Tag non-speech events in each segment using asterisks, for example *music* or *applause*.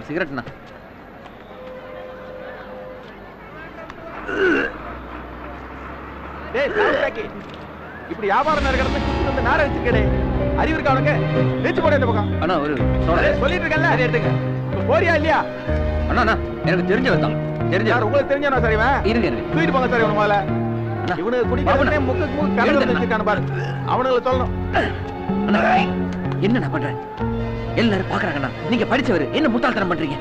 ஒரு சிகரெட்ண்ணா. இப்படி வியாபாரம் நடக்கிறத குத்து வந்து நார வச்சிருக்கே அறிவு இருக்கா உனக்கு? வச்சு போட இந்த பக்கம். அண்ணா ஒரு சொல்லிட்டு எடுத்துக்க இப்ப போறியா இல்லையா? அண்ணா அண்ணா எனக்கு தெரிஞ்சவன் தான் தெரிஞ்ச உங்களுக்கு தெரிஞ்சா சரி இவன்? இருங்க இருங்க. தூக்கிட்டு போங்க சார் இவனு முதல்ல. இவனுக்கு குடிக்கிறதே முக்கு முக்கு கலந்து. வச்சிருக்கானு பாரு. அவனுங்களை சொல்லணும். அண்ணா என்ன நான் பண்றேன் எல்லாரும் பாக்குறாங்கண்ணா நீங்க படிச்சவரு. என்ன முட்டாள்தனம் பண்றீங்க?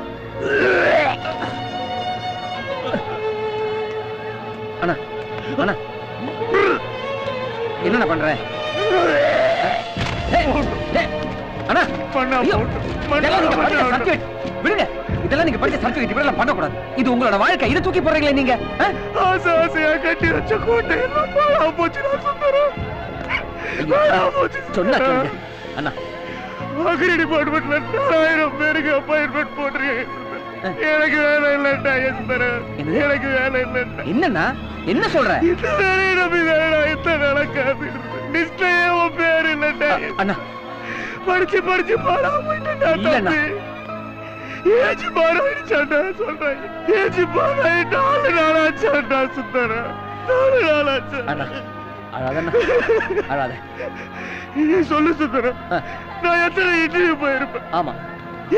அண்ணா அண்ணா. என்ன பண்றேன் ஏய், ஏய், அண்ணா. ஐயோ, இதெல்லாம் நீங்க படிச்ச certificate. விடுங்க. இதெல்லாம் நீங்க படிச்ச சர்டிபிகேட் இப்படி பண்ணக்கூடாது. இது உங்களோட வாழ்க்கை. இதை தூக்கி போடுறீங்களே நீங்க? ஆசை ஆசையா கட்டி வச்ச கோட்டை. எல்லாம் போச்சு சொன்னா அண்ணா அக்ரி டிபார்ட்மெண்ட்ல நாலாயிரம் பேருக்கு அப்பாயின்மெண்ட் போட்டிருக்கேன். எனக்கு வேலை இல்லைண்டா என்னது? எனக்கு வேலை இல்லைண்டா என்னண்ணா? என்ன சொல்ற? வேலையை நம்பி வேணா இந்த நடக்காது லிஸ்ட்லயே உன் பேர் இல்லைண்டா அண்ணா. படிச்சு படிச்சு பாடா போயிட்டா இல்லண்ணா. ஏஜ் பாராயிடுச்சாண்டா சொல்றேன். ஏஜ் பாராயிட்டு நாலு நாளாச்சாண்டா சுந்தரம். நாலு நாளாச்சா அண்ணா. அழாதண்ணா அழாத. நீ சொல்லு சுந்தரம் ஆ, நான் எத்தனை இன்டர்வியூ போயிருப்பேன்? ஆமா.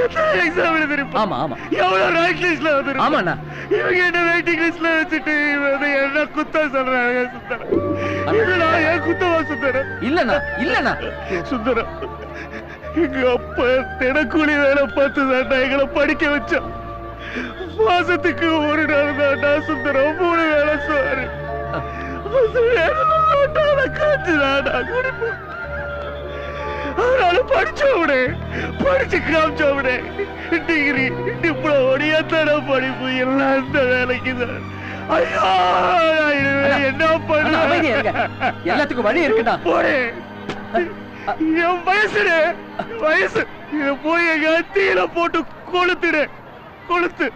எத்தனை எக்ஸாம் எழுதிருப்பேன் ஆமா ஆமா. எவ்வளவு ரைட் லிஸ்ட்ல வந்திருப்பேன்? ஆமாண்ணா இவங்க என்ன வெயிட்டிங் லிஸ்ட்ல வச்சுட்டு என்ன குத்தம் சொல்றாங்க சுந்தரம் இது நான் ஏன் குத்தவா சுந்தரம் இல்லண்ணா இல்லண்ணா. சுந்தரம் எங்க அப்பா தினக்கூலி வேலை பார்த்து தாண்டா எங்களை படிக்க வச்சான். மாசத்துக்கு ஒரு நாள் தாண்டா சுந்தரம் மூணு வேலை சோறு அது அதனால படிச்சவனே படிச்சு காமிச்சவனே டிகிரி டிப்ளமோ எத்தனை படிப்பு எல்லாம் இந்த வேலைக்கு தான் என்ன பண்ண எல்லாத்துக்கும் வழி என் வயசுடே வயசு இத போய் எங்க தீயில போட்டு கொளுத்துடு கொளுத்து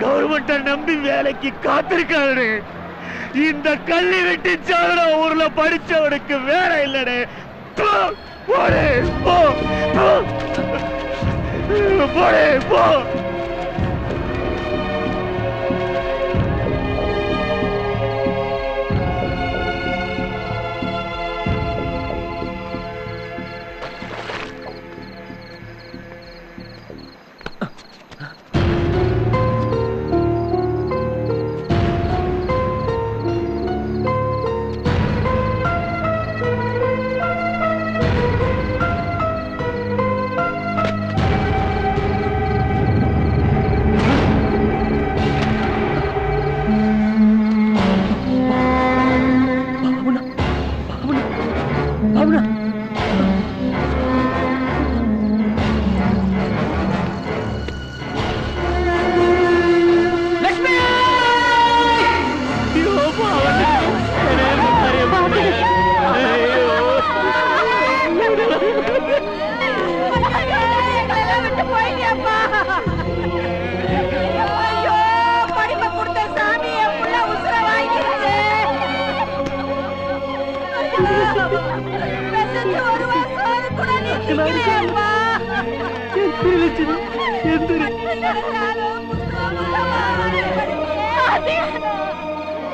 கவர்மெண்ட்டை நம்பி வேலைக்கு காத்திருக்காரு இந்த கல்வி வெட்டி சாதன ஊர்ல படிச்சவனுக்கு வேலை இல்லடே. போ, போடே போ போ. போடே போ.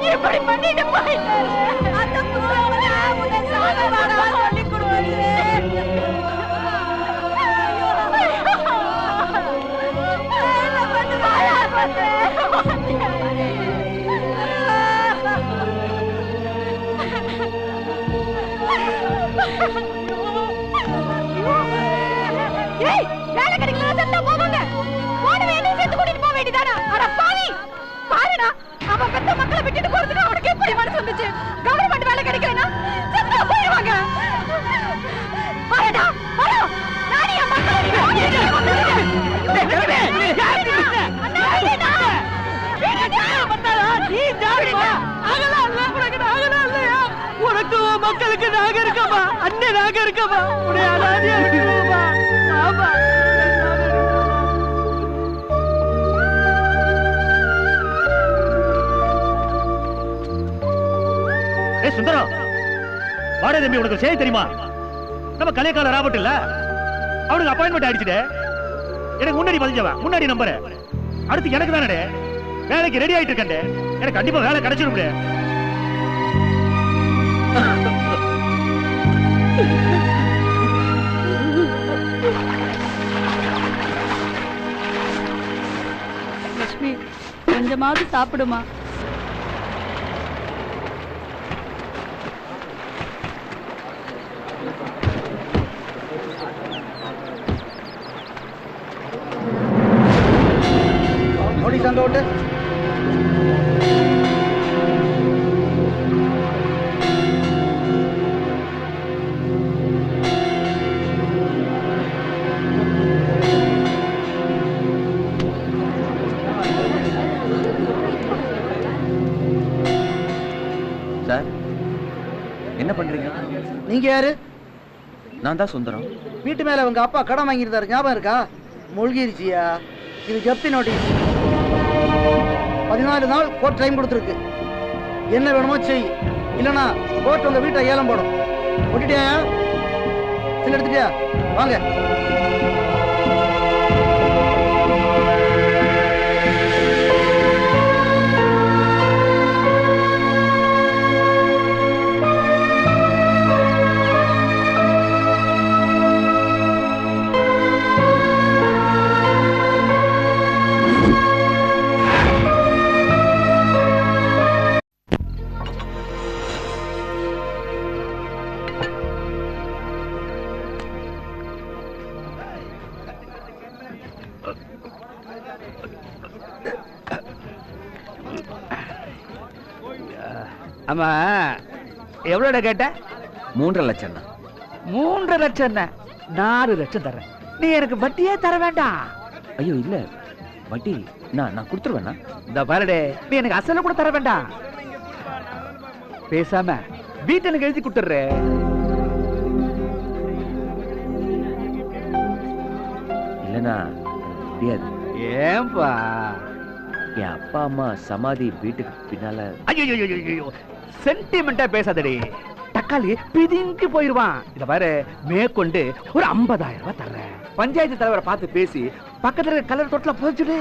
இப்படி பண்ணிட்டு போயிட்டாரு அந்த புத்தகத்தை உன்னை சாக வேணாம் சொல்லி ஏய் மக்களுக்கு நாங்க இருக்கமா? அண்ணே நாங்க இருக்கமா? உடைய அனாதியா இருக்கமா ஆமா. ஏ சுந்தரம். வாடகை தம்பி உனக்கு செய்தி தெரியுமா? நம்ம கலைக்கால ராபர்ட் இல்ல? அவனுக்கு அப்பாயின்மெண்ட் ஆயிடுச்சுடே. எனக்கு முன்னாடி பதிஞ்சவன் முன்னாடி நம்பர் அடுத்து எனக்கு தானே வேலைக்கு ரெடி ஆயிட்டு இருக்கேன் எனக்கு கண்டிப்பா வேலை கிடைச்சிடும் லட்சுமி கொஞ்சமாவது சாப்பிடுமா? நோட்டீஸ் அங்க சார். என்ன பண்றீங்க? நீங்க யாரு? நான் தான் சுந்தரம். வீட்டு மேல உங்க அப்பா கடன் வாங்கியிருந்தாரு. ஞாபகம் இருக்கா? மூழ்கிருச்சியா? இது ஜப்தி நோட்டீஸ். பதினாலு நாள் கோர்ட் டைம் கொடுத்துருக்கு. என்ன வேணுமோ செய். இல்லனா கோர்ட் உங்க வீட்டை ஏலம் போடும். ஒட்டிட்டியா சில எடுத்துட்டியா? வாங்க. ஆமா. எவ்வளோட கேட்ட? மூன்றரை லட்சம் தான் மூன்று லட்சம் என்ன நாலு லட்சம் தரேன் நீ எனக்கு வட்டியே தர வேண்டாம். ஐயோ இல்ல. வட்டி நான் நான் கொடுத்துருவேண்ணா. இந்த பாருடே நீ எனக்கு அசல கூட தர வேண்டாம். பேசாம வீட்டை எனக்கு எழுதி கொடுத்துட்ற. இல்லைண்ணா முடியாது. ஏன்பா? என் அப்பா அம்மா சமாதி வீட்டுக்கு பின்னால ஐயோ சென்டிமெண்டா பேசாதடி. தக்காளி பிதுங்கி போயிருவான். இத பாரு மேற்கொண்டு ஒரு 50000 ரூபாய் தர்றேன். பஞ்சாயத்து தலைவரை பார்த்து பேசி பக்கத்துல இருக்க கலர் தொட்டில புதைச்சுடு.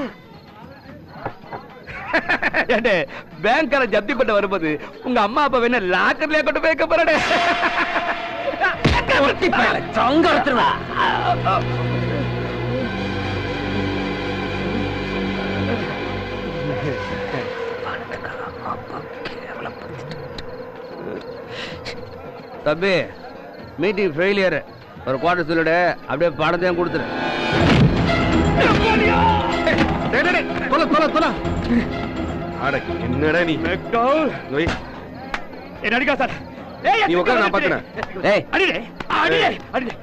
*laughs* பேங்க்கார ஜப்தி பண்ண வரும்போது உங்க அம்மா அப்பா வேணா லாக்கர்லயே கொண்டு போய் வைக்க போறடே தம்பி மீட்டிங் ஃபெயிலியர் ஒரு குவார்டர் சொல்லிடு அப்படியே பணத்தையும் கொடுத்துரு. என்னடா நீ? அடிக்கா சார். நீ உட்காரு, நான் பாத்துக்கிறேன். ஏய். அடிடே அடிடே அடிடே.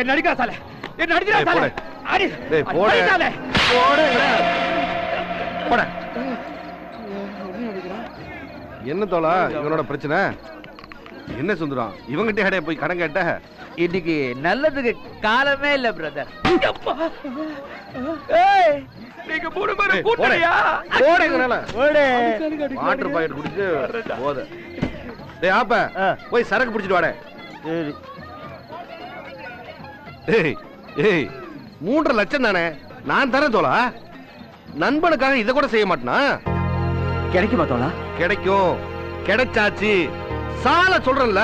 என்ன அடிக்கா சார். என்ன சார். போடு. அடி டேய், போடு. சாலே. போட. என்ன தோலா இவனோட பிரச்சனை? என்ன சுந்தரம் இவங்கிட்ட கடையை போய் கடன் கேட்ட? இன்னைக்கு நல்லதுக்கு காலமே இல்ல பிரதர் நீங்க மூணு பேரும் போடு. கூட்டணியா போடுங்கனால வாட்டர் பாக்கெட் குடிச்சு போத. டேய் ஆப்ப போய் சரக்கு பிடிச்சிட்டு வாடே. ஏய் ஏய் மூன்றரை லட்சம் தானே? நான் தரேன் தோலா நண்பனுக்காக இதை கூட செய்ய மாட்டேனா? கிடைக்குமா தோலா கிடைக்கும். கிடைச்சாச்சு. சால சொல்றேன்ல.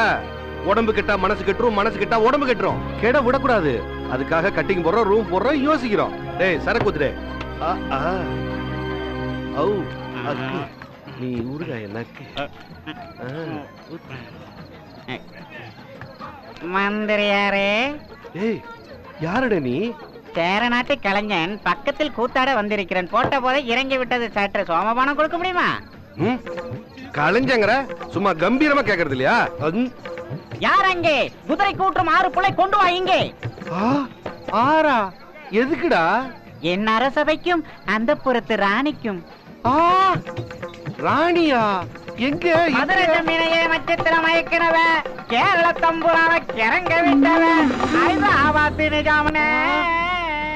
உடம்பு கிட்டா மனசு கெட்டுரும் மனசு கிட்டா உடம்பு கெட்டுரும். கெட விடக்கூடாது. அதுக்காக கட்டிங் போடுறோம் ரூம் போடுறோம் யோசிக்கிறோம். டேய் சரக்கு ஆ. ஔ, அக்கு. நீ ஊறுகாய் எனக்கு. மந்திரியாரே. ஏய் யாருடா நீ? சேரநாட்டு கலைஞன் பக்கத்தில் கூத்தாட வந்திருக்கிறேன். போட்ட போதை இறங்கி விட்டது. சற்று சோமபானம் கொடுக்க முடியுமா? ம்? கலைஞங்கிற சும்மா கம்பீரமா கேக்குறது இல்லையா? யார் அங்கே? குதிரை கூட்டும் ஆறு புள்ளை கொண்டு வா இங்கே. ஆ, ஆறா? எதுக்குடா? என் அரசவைக்கும் அந்த புறத்து ராணிக்கும். ஆ ராணியா? எங்க மதுரை? தம்பினையே நட்சத்திர மயக்கினவ கேரள தம்புரான கிறங்க விட்டவ நிஜாமனே.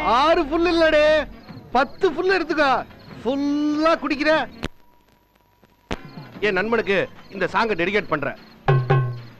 ஆறு புல் இல்லடே. பத்து புல் எடுத்துக்கோ. ஃபுல்லா குடிக்கிற. என் நண்பனுக்கு இந்த சாங்கை டெடிகேட் பண்றேன்.